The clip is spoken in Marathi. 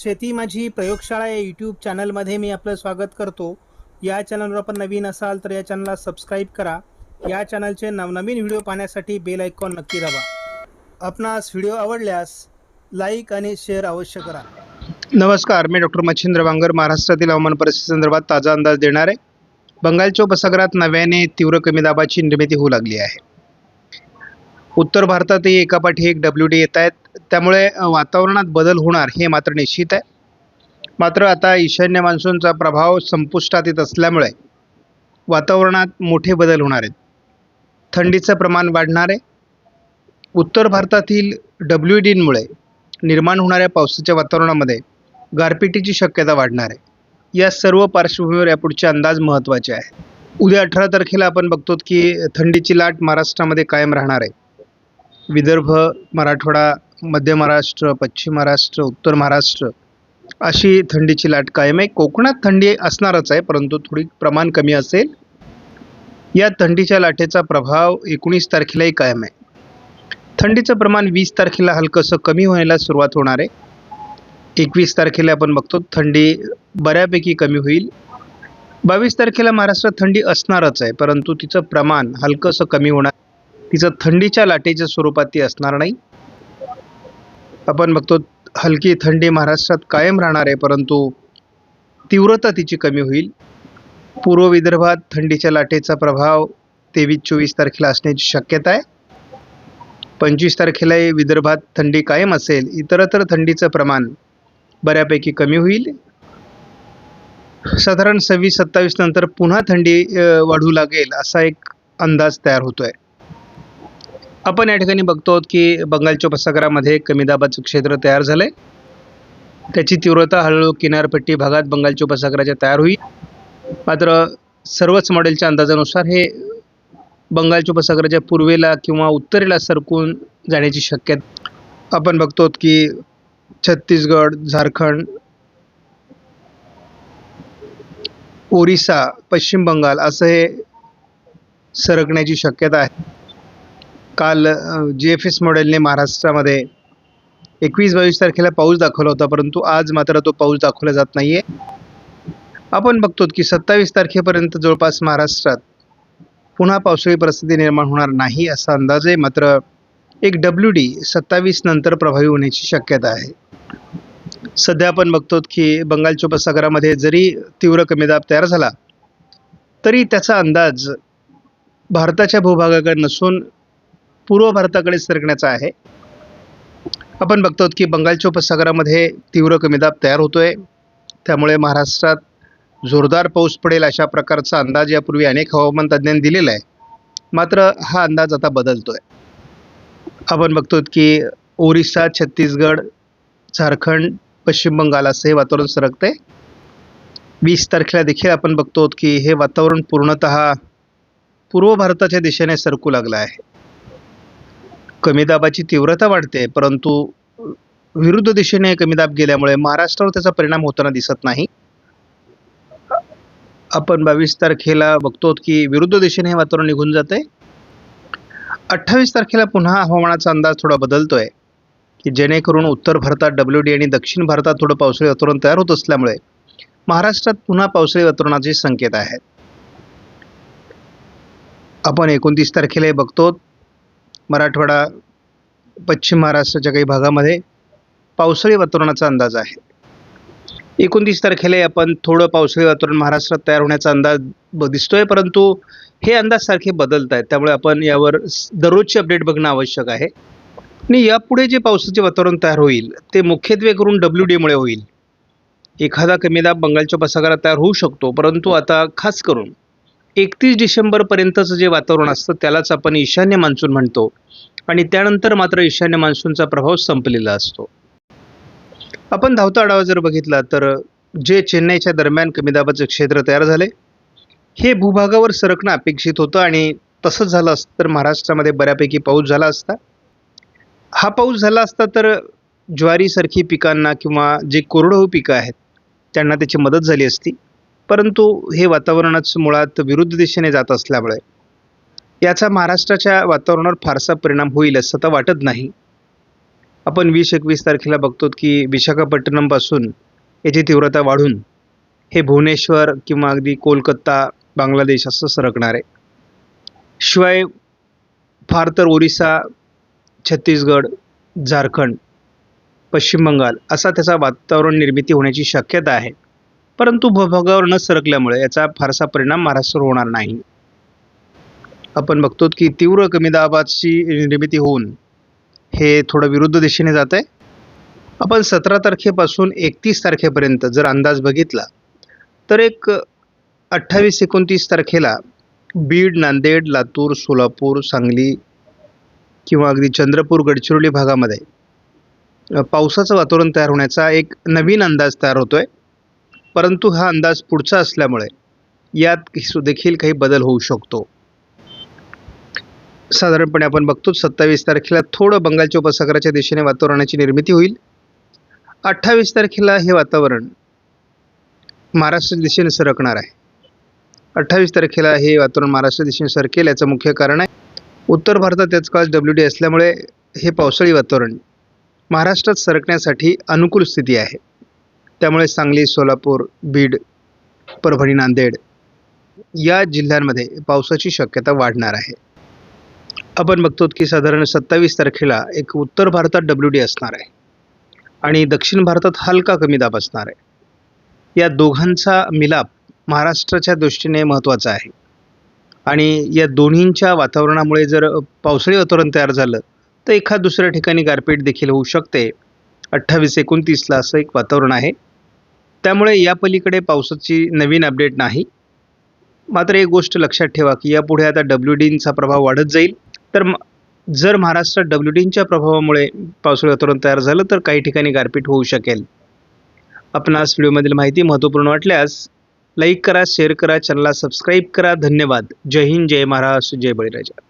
शेती माझी प्रयोगशाळा या यूट्यूब चॅनलमध्ये मी आपलं स्वागत करतो. या चॅनलवर आपण नवीन असाल तर या चॅनलला सबस्क्राईब करा. या चॅनलचे नवनवीन व्हिडिओ पाहण्यासाठी बेल आयकॉन नक्की दाबा. आपणास व्हिडिओ आवडल्यास लाईक आणि शेअर अवश्य करा. नमस्कार मी डॉक्टर मच्छिंद्र वांगर महाराष्ट्रातील हवामान परिस्थितीसंदर्भात ताजा अंदाज देणार. आहे बंगालच्या उपसागरात नव्याने तीव्र कमी दाबाची निर्मिती होऊ लागली आहे. उत्तर भारतातही एकापाठी एक डब्ल्यू डी येत आहेत. त्यामुळे वातावरणात बदल होणार हे मात्र निश्चित आहे. मात्र आता ईशान्य मान्सूनचा प्रभाव संपुष्टात येत असल्यामुळे वातावरणात मोठे बदल होणार आहेत. थंडीचं प्रमाण वाढणार आहे. उत्तर भारतातील डब्ल्यू डींमुळे निर्माण होणाऱ्या पावसाच्या वातावरणामध्ये गारपिटीची शक्यता वाढणार आहे. या सर्व पार्श्वभूमीवर यापुढचे अंदाज महत्त्वाचे आहे उद्या अठरा तारखेला आपण बघतो की थंडीची लाट महाराष्ट्रामध्ये कायम राहणार आहे. विदर्भ मराठवाडा मध्य महाराष्ट्र पश्चिम महाराष्ट्र उत्तर महाराष्ट्र अशी थंडीची लाट कायम आहे. कोकणात थंडी असणारच आहे परंतु थोडी प्रमाण कमी असेल. या थंडीच्या लाटेचा प्रभाव एकोणीस तारखेलाही कायम आहे. थंडीचं प्रमाण वीस तारखेला हलकंसं कमी व्हायला सुरुवात होणार आहे. एकवीस तारखेला आपण बघतो थंडी बऱ्यापैकी कमी होईल. बावीस तारखेला महाराष्ट्रात थंडी असणारच आहे परंतु तिचं प्रमाण हलकंसं कमी होणार तिचं थंडीच्या लाटेच्या स्वरूपात ती असणार नाही. आपण बघतो हलकी थंडी महाराष्ट्रात कायम राहणार आहे परंतु तीव्रता तिची कमी होईल. पूर्व विदर्भात थंडीच्या लाटेचा प्रभाव तेवीस चोवीस तारखेला असण्याची शक्यता आहे. पंचवीस तारखेलाही विदर्भात थंडी कायम असेल इतरत्र थंडीचं प्रमाण बऱ्यापैकी कमी होईल. साधारण सव्वीस सत्तावीस नंतर पुन्हा थंडी वाढू लागेल असा एक अंदाज तयार होतो आहे आपण या ठिकाणी बघतो की बंगालच्या उपसागरामध्ये कमी दाबाचं क्षेत्र तयार झालंय. त्याची तीव्रता हळूहळू किनारपट्टी भागात बंगालच्या उपसागराच्या तयार होईल. मात्र सर्वच मॉडेलच्या अंदाजानुसार हे बंगालच्या उपसागराच्या पूर्वेला किंवा उत्तरेला सरकून जाण्याची शक्यता आपण बघतो की छत्तीसगड झारखंड ओरिसा पश्चिम बंगाल असं हे सरकण्याची शक्यता आहे. काल जी एफ एस मॉडेलने महाराष्ट्रामध्ये एकवीस बावीस तारखेला पाऊस दाखवला होता परंतु आज मात्र तो पाऊस दाखवला जात नाही आहे आपण बघतो की सत्तावीस तारखेपर्यंत जवळपास महाराष्ट्रात पुन्हा पावसाळी परिस्थिती निर्माण होणार नाही असा अंदाज आहे मात्र एक डब्ल्यू डी सत्तावीस नंतर प्रभावी होण्याची शक्यता आहे. सध्या आपण बघतो की बंगालच्या उपसागरामध्ये जरी तीव्र कमी दाब तयार झाला तरी त्याचा अंदाज भारताच्या भूभागाकडे नसून पूर्व भारताकडे सरकण्याचा आहे. आपण बघतो की बंगालच्या उपसागरामध्ये तीव्र कमीदाब तयार तयार होतोय. त्यामुळे महाराष्ट्रात जोरदार पाऊस पडेल अशा प्रकारचा अंदाज यापूर्वी अनेक हवामान तज्ज्ञांनी दिलेला आहे. मात्र हा अंदाज आता बदलतोय. आपण बघतो की ओरिसा छत्तीसगड झारखंड पश्चिम बंगाल असं हे वातावरण सरकते वीस तारखेला देखील आपण बघतो की हे वातावरण पूर्णत पूर्व भारताच्या दिशेने सरकू लागलं आहे. कमी दाबाची तीव्रता वाढते परंतु विरुद्ध दिशेने कमी दाब गेल्यामुळे महाराष्ट्रावर त्याचा परिणाम होताना दिसत नाही. आपण बावीस तारखेला बघतो की विरुद्ध दिशेने हे वातावरण निघून जाते अठ्ठावीस तारखेला पुन्हा हवामानाचा अंदाज थोडा बदलतोय की जेणेकरून उत्तर भारतात डब्ल्यू डी आणि दक्षिण भारतात थोडं पावसाळी वातावरण तयार होत असल्यामुळे महाराष्ट्रात पुन्हा पावसाळी वातावरणाचे संकेत आहेत. आपण एकोणतीस तारखेला हे बघतो मराठवाडा पश्चिम महाराष्ट्राच्या काही भागामध्ये पावसाळी वातावरणाचा अंदाज आहे. एकोणतीस तारखेला आपण थोडं पावसाळी वातावरण महाराष्ट्रात तयार होण्याचा अंदाज ब दिसतोय परंतु हे अंदाज सारखे बदलत आहेत. त्यामुळे आपण यावर दररोजची अपडेट बघणं आवश्यक आहे. आणि यापुढे जे पावसाचे वातावरण तयार होईल ते मुख्यत्वे करून डब्ल्यू डीमुळे होईल. एखादा कमी दाब बंगालच्या उपसागरात तयार होऊ शकतो परंतु आता खास करून एकतीस डिसेंबरपर्यंतचं जे वातावरण असतं त्यालाच आपण ईशान्य मान्सून म्हणतो. आणि त्यानंतर मात्र ईशान्य मान्सूनचा प्रभाव संपलेला असतो. आपण धावता आढावा जर बघितला तर जे चेन्नईच्या दरम्यान कमी दाबाचं क्षेत्र तयार झाले हे भूभागावर सरकणं अपेक्षित होतं आणि तसंच झालं असतं तर महाराष्ट्रामध्ये बऱ्यापैकी पाऊस झाला असता. हा पाऊस झाला असता तर ज्वारीसारखी पिकांना किंवा जे कोरडवाहू पिकं आहेत त्यांना त्याची मदत झाली असती. परंतु हे वातावरणच मुळात विरुद्ध दिशेने जात असल्यामुळे याचा महाराष्ट्राच्या वातावरणावर फारसा परिणाम होईल असं तर वाटत नाही. आपण वीस एकवीस तारखेला बघतो की विशाखापट्टणमपासून याची तीव्रता वाढून हे भुवनेश्वर किंवा अगदी कोलकाता बांगलादेश असं सरकणार आहे. शिवाय फार तर ओरिसा छत्तीसगड झारखंड पश्चिम बंगाल असा त्याचा वातावरण निर्मिती होण्याची शक्यता आहे. परंतु भूभागावर न सरकल्यामुळे याचा फारसा परिणाम महाराष्ट्रावर होणार नाही. आपण बघतो की तीव्र कमी दाबाची निर्मिती होऊन हे थोडं विरुद्ध दिशेने जात आहे आपण सतरा तारखेपासून एकतीस तारखेपर्यंत जर अंदाज बघितला तर एक अठ्ठावीस एकोणतीस तारखेला बीड नांदेड लातूर सोलापूर सांगली किंवा अगदी चंद्रपूर गडचिरोली भागामध्ये पावसाचं वातावरण तयार होण्याचा एक नवीन अंदाज तयार होतो आहे परंतु हा अंदाज पुढचा असल्यामुळे यात देखील काही बदल होऊ शकतो. साधारणपणे आपण बघतो सत्तावीस तारखेला थोडं बंगालच्या उपसागराच्या दिशेने वातावरणाची निर्मिती होईल. अठ्ठावीस तारखेला हे वातावरण महाराष्ट्र दिशेने सरकणार आहे. अठ्ठावीस तारखेला हे वातावरण महाराष्ट्र दिशेने सरकेल याचं मुख्य कारण आहे. उत्तर भारतात त्याच काळ डब्ल्यू डी असल्यामुळे हे पावसाळी वातावरण महाराष्ट्रात सरकण्यासाठी अनुकूल स्थिती आहे. त्यामुळे सांगली सोलापूर बीड परभणी नांदेड या जिल्ह्यांमध्ये पावसाची शक्यता वाढणार आहे. आपण बघतो की साधारण सत्तावीस तारखेला एक उत्तर भारतात डब्ल्यू डी असणार आहे आणि दक्षिण भारतात हलका कमी दाब असणार आहे. या दोघांचा मिलाप महाराष्ट्राच्या दृष्टीने महत्त्वाचा आहे. आणि या दोन्हींच्या वातावरणामुळे जर पावसाळी वातावरण तयार झालं तर एखाद दुसऱ्या ठिकाणी गारपीट देखील होऊ शकते. अठ्ठावीस एकोणतीसला असं एक वातावरण आहे. त्यामुळे यापलीकडे पावसाची नवीन अपडेट नाही. मात्र एक गोष्ट लक्षात ठेवा की यापुढे आता डब्ल्यू डींचा प्रभाव वाढत जाईल. तर जर महाराष्ट्रात डब्ल्यू डींच्या प्रभावामुळे पावसाळी वातावरण तयार झालं तर काही ठिकाणी गारपीट होऊ शकेल. आपणास व्हिडिओमधील माहिती महत्त्वपूर्ण वाटल्यास लाईक करा शेअर करा चॅनलला सबस्क्राईब करा. धन्यवाद. जय हिंद जय महाराष्ट्र जय बळीराजा.